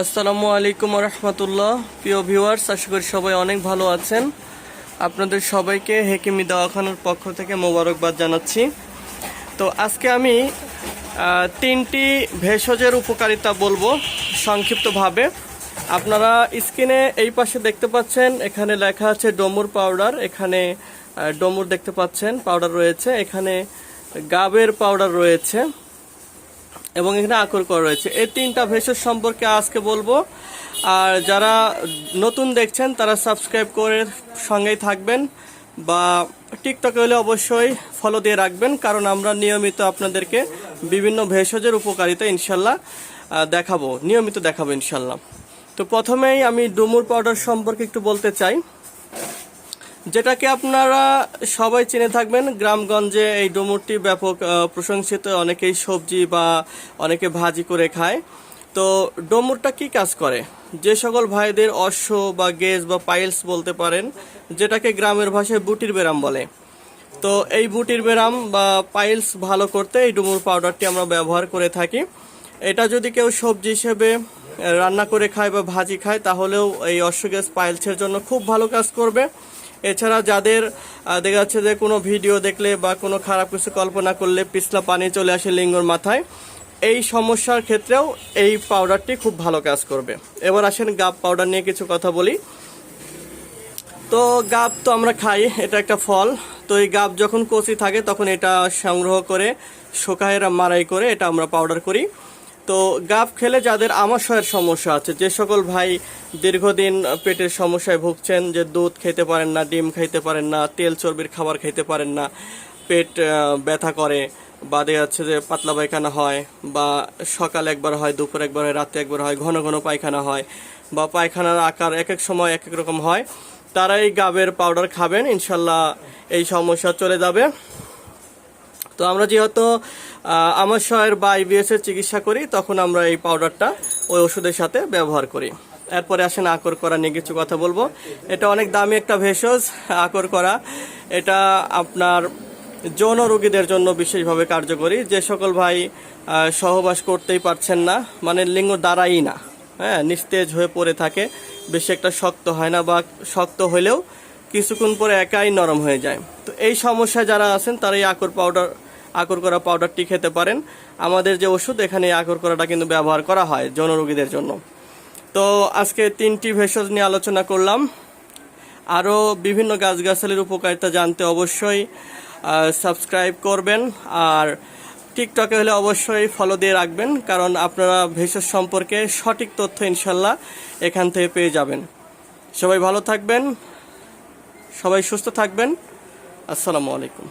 আসসালামু আলাইকুম রহমতুল্লাহ প্রিয় ভিউয়ার্স, আশা করি সবাই অনেক ভালো আছেন। আপনাদের সবাইকে হেকিমি দাওয়াখানার পক্ষ থেকে মোবারকবাদ জানাচ্ছি। তো আজকে আমি তিনটি ভেষজের উপকারিতা বলব সংক্ষিপ্তভাবে। আপনারা স্ক্রিনে এই পাশে দেখতে পাচ্ছেন, এখানে লেখা আছে ডমুর পাউডার, এখানে ডমুর দেখতে পাচ্ছেন, পাউডার রয়েছে, এখানে গাবের পাউডার রয়েছে। এবং এখানে আকর করা রয়েছে। এই তিনটা ভেষজ সম্পর্কে আজকে বলব। আর যারা নতুন দেখছেন, তারা সাবস্ক্রাইব করে সঙ্গেই থাকবেন বা টিকটকে হলে অবশ্যই ফলো দিয়ে রাখবেন, কারণ আমরা নিয়মিত আপনাদেরকে বিভিন্ন ভেষজের উপকারিতা ইনশাল্লাহ দেখাবো, নিয়মিত দেখাবো ইনশাল্লাহ। তো প্রথমেই আমি ডুমুর পাউডার সম্পর্কে একটু বলতে চাই। যেটাকে আপনারা সবাই চিনে থাকবেন, গ্রামগঞ্জে এই ডুমুরটি ব্যাপক প্রশংসিত। অনেকেই সবজি বা অনেকে ভাজি করে খায়। তো ডুমুরটা কি কাজ করে? যে সকল ভাইদের অশ্ব বা গেজ বা পাইলস বলতে পারেন, যেটাকে গ্রামের ভাষায় বুটির বেরাম বলে। তো এই বুটির বেরাম বা পাইলস ভালো করতে এই ডুমুর পাউডারটি আমরা ব্যবহার করে থাকি। এটা যদি কেউ সবজি হিসেবে রান্না করে খায় বা ভাজি খায়, তাহলেও এই অশ্বগ্যাস পাইলসের জন্য খুব ভালো কাজ করবে। এছাড়া যাদের দেখা যাচ্ছে যে কোনো ভিডিও দেখলে বা কোনো খারাপ কিছু কল্পনা করলে পিছলা পানি চলে আসে লিঙ্গর মাথায়, এই সমস্যার ক্ষেত্রেও এই পাউডারটি খুব ভালো কাজ করবে। এবার আসেন গাব পাউডার নিয়ে কিছু কথা বলি। তো গাব তো আমরা খাই, এটা একটা ফল। তো এই গাব যখন কচি থাকে তখন এটা সংগ্রহ করে, শুকায় মারাই করে এটা আমরা পাউডার করি। তো গাব খেলে যাদের আমাশয়ের সমস্যা আছে, যে সকল ভাই দীর্ঘদিন পেটের সমস্যায় ভুগছেন, যে দুধ খেতে পারেন না, ডিম খাইতে পারেন না, তেল চর্বির খাবার খাইতে পারেন না, পেট ব্যথা করে বা দেখা যাচ্ছে যে পাতলা পায়খানা হয়, বা সকালে একবার হয়, দুপুর একবার হয়, রাতে একবার হয়, ঘন ঘন পায়খানা হয়, বা পায়খানার আকার এক এক সময় এক এক রকম হয় তারা এই গাবের পাউডার খাবেন, ইনশাল্লাহ এই সমস্যা চলে যাবে। তো আমরা যেহেতু আহ, আমাশয়ের বা আইবিএস এর চিকিৎসা করি তখন আমরা এই পাউডারটা ওই ওষুধের সাথে ব্যবহার করি। এরপরে আসেন আকর করা নিয়ে কিছু কথা বলব। এটা অনেক দামি একটা ভেষজ আকর করা। এটা আপনার যৌন রোগীদের জন্য বিশেষভাবে কার্যকরী। যে সকল ভাই সহবাস করতেই পারছেন না মানে লিঙ্গ দাঁড়াই না হ্যাঁ নিস্তেজ হয়ে পড়ে থাকে বেশি একটা শক্ত হয় না বা শক্ত হলেও কিছুক্ষণ পরে একাই নরম হয়ে যায়। তো এই সমস্যায় যারা আছেন তারা এই আকর পাউডার আকর করা পাউডারটি খেতে পারেন। আমাদের যে ওষুধ, এখানে আকর করাটা কিন্তু ব্যবহার করা হয় যৌন রোগীদের জন্য। তো আজকে তিনটি ভেষজ নিয়ে আলোচনা করলাম। আরও বিভিন্ন গাছগাছালির উপকারিতা জানতে অবশ্যই সাবস্ক্রাইব করবেন। আর টিকটকে হলে অবশ্যই ফলো দিয়ে রাখবেন, কারণ আপনারা ভেষজ সম্পর্কে সঠিক তথ্য ইনশাল্লাহ এখান থেকে পেয়ে যাবেন। সবাই ভালো থাকবেন, সবাই সুস্থ থাকবেন। আসসালামু আলাইকুম।